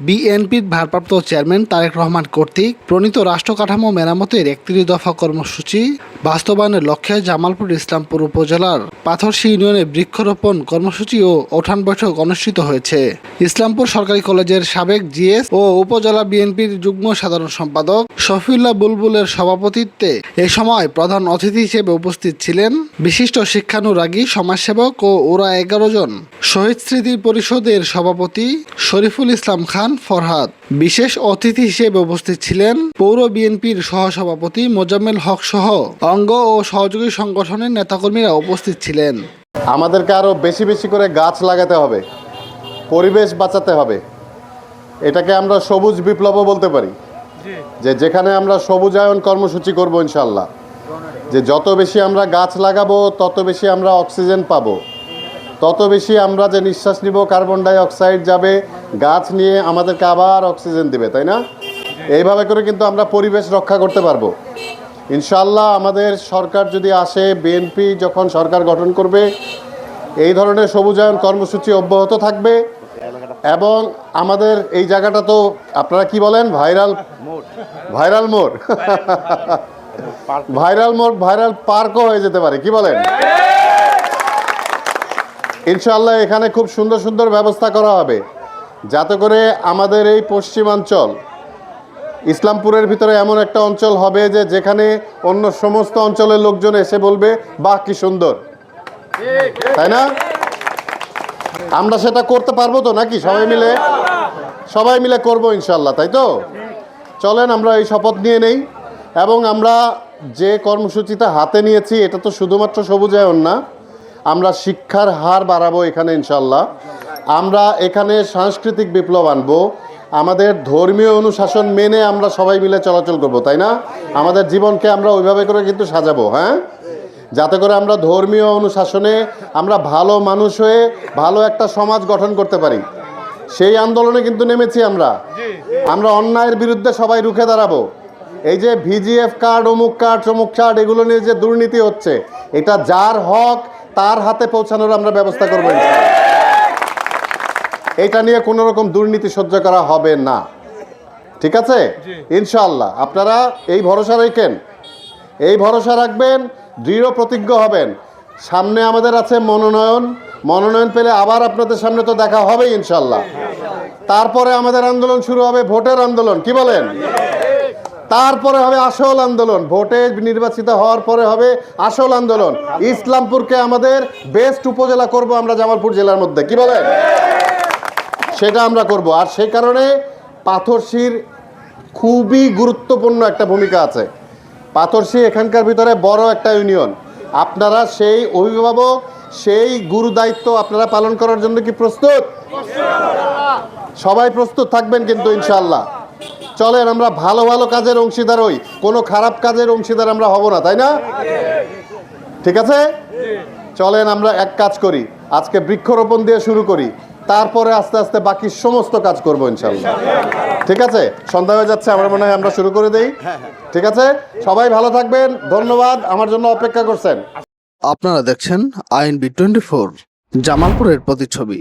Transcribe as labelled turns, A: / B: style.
A: বিএনপির ভারপ্রাপ্ত চেয়ারম্যান তারেক রহমান কর্তৃক প্রণীত রাষ্ট্র কাঠামো মেরামতের একত্রিশ দফা কর্মসূচি বাস্তবায়নের লক্ষ্যে জামালপুর ইসলামপুর উপজেলার পাথরশী ইউনিয়নে বৃক্ষরোপণ কর্মসূচি ও ওঠান বৈঠক অনুষ্ঠিত হয়েছে। ইসলামপুর সরকারি কলেজের সাবেক জিএস ও উপজেলা বিএনপির যুগ্ম সাধারণ সম্পাদক শফিউল্লাহ বুলবুলের সভাপতিত্বে এ সময় প্রধান অতিথি হিসেবে উপস্থিত ছিলেন বিশিষ্ট শিক্ষানুরাগী সমাজসেবক ও ওরা এগারো জন। শহীদ স্মৃতি পরিষদের সভাপতি শরীফুল ইসলাম খান ফরহাদ। বিশেষ অতিথি হিসেবে উপস্থিত ছিলেন পৌর বিএনপির সহসভাপতি মোজাম্মেল হক সহ অঙ্গ ও সহযোগী সংগঠনের নেতাকর্মীরা উপস্থিত ছিলেন।
B: আমাদেরকে আরও বেশি বেশি করে গাছ লাগাতে হবে পরিবেশ বাঁচাতে হবে। এটাকে আমরা সবুজ বিপ্লবও বলতে পারি। যে যেখানে আমরা সবুজায়ন কর্মসূচি করব ইনশাল্লাহ যে যত বেশি আমরা গাছ লাগাবো তত বেশি আমরা অক্সিজেন পাবো। তত বেশি আমরা যে নিঃশ্বাস নিব কার্বন ডাই অক্সাইড যাবে গাছ নিয়ে আমাদেরকে আবার অক্সিজেন দেবে তাই না? এইভাবে করে কিন্তু আমরা পরিবেশ রক্ষা করতে পারব। ইনশাল্লাহ আমাদের সরকার যদি আসে বিএনপি যখন সরকার গঠন করবে এই ধরনের সবুজায়ন কর্মসূচি অব্যাহত থাকবে এবং আমাদের এই জায়গাটা তো আপনারা কি বলেন? ভাইরাল ভাইরাল মোড়। ভাইরাল মোড় ভাইরাল পার্কও হয়ে যেতে পারে, কি বলেন? ইনশাল্লাহ এখানে খুব সুন্দর সুন্দর ব্যবস্থা করা হবে, যাতে করে আমাদের এই পশ্চিমাঞ্চল, ইসলামপুরের ভিতরে এমন একটা অঞ্চল হবে যে যেখানে অন্য সমস্ত অঞ্চলের লোকজন এসে বলবে, বাহ, কি সুন্দর। তাই না? আমরা সেটা করতে পারব তো নাকি সবাই মিলে? সবাই মিলে করব ইনশাল্লাহ তাই তো? চলেন, আমরা এই শপথ নিয়ে নেই। এবং আমরা যে কর্মসূচিটা হাতে নিয়েছি এটা তো শুধুমাত্র সবুজায়ন না আমরা শিক্ষার হার বাড়াবো এখানে ইনশাল্লাহ আমরা এখানে সাংস্কৃতিক বিপ্লব আনব আমাদের ধর্মীয় অনুশাসন মেনে আমরা সবাই মিলে চলাচল করব তাই না? আমাদের জীবনকে আমরা ওইভাবে করে কিন্তু সাজাবো হ্যাঁ? যাতে করে আমরা ধর্মীয় অনুশাসনে আমরা ভালো মানুষ হয়ে ভালো একটা সমাজ গঠন করতে পারি। সেই আন্দোলনে কিন্তু নেমেছি আমরা। আমরা অন্যায়ের বিরুদ্ধে সবাই রুখে দাঁড়াবো। এই যে ভিজিএফ কার্ড অমুক কার্ড চমুক কার্ড এগুলো নিয়ে যে দুর্নীতি হচ্ছে এটা যার হক তার হাতে পৌঁছানোর আমরা ব্যবস্থা করব এটা নিয়ে কোনো রকম দুর্নীতি সহ্য করা হবে না। ঠিক আছে? ইনশাল্লাহ আপনারা এই ভরসা রাখেন। এই ভরসা রাখবেন দৃঢ় প্রতিজ্ঞ হবেন। সামনে আমাদের আছে মনোনয়ন। মনোনয়ন পেলে আবার আপনাদের সামনে তো দেখা হবে ইনশাল্লাহ তারপরে আমাদের আন্দোলন শুরু হবে ভোটের আন্দোলন কি বলেন? তারপরে হবে আসল আন্দোলন। ভোটে নির্বাচিত হওয়ার পরে হবে আসল আন্দোলন। ইসলামপুরকে আমাদের বেস্ট উপজেলা করব আমরা জামালপুর জেলার মধ্যে। কি বলেন? সেটা আমরা করব। আর সেই কারণে পাথরশির খুবই গুরুত্বপূর্ণ একটা ভূমিকা আছে। পাথরশি এখানকার ভিতরে বড় একটা ইউনিয়ন আপনারা সেই অভিভাবক সেই গুরু দায়িত্ব আপনারা পালন করার জন্য কি প্রস্তুত? সবাই প্রস্তুত থাকবেন কিন্তু ইনশাল্লাহ চলেন আমরা ভালো ভালো কাজের অংশীদার হই। কোনো খারাপ কাজের অংশীদার আমরা হব না তাই না? ঠিক আছে? চলেন আমরা এক কাজ করি। আজকে বৃক্ষরোপণ দিয়ে শুরু করি। তারপরে আস্তে আস্তে বাকি সমস্ত কাজ করব ইনশাল্লাহ ঠিক আছে? সন্ধ্যা হয়ে যাচ্ছে আমার মনে হয় আমরা শুরু করে দেই। ঠিক আছে? সবাই ভালো থাকবেন। ধন্যবাদ। আমার জন্য অপেক্ষা করছেন।
A: আপনারা দেখছেন আইএনবি টোয়েন্টি ফোর জামালপুরের প্রতিচ্ছবি।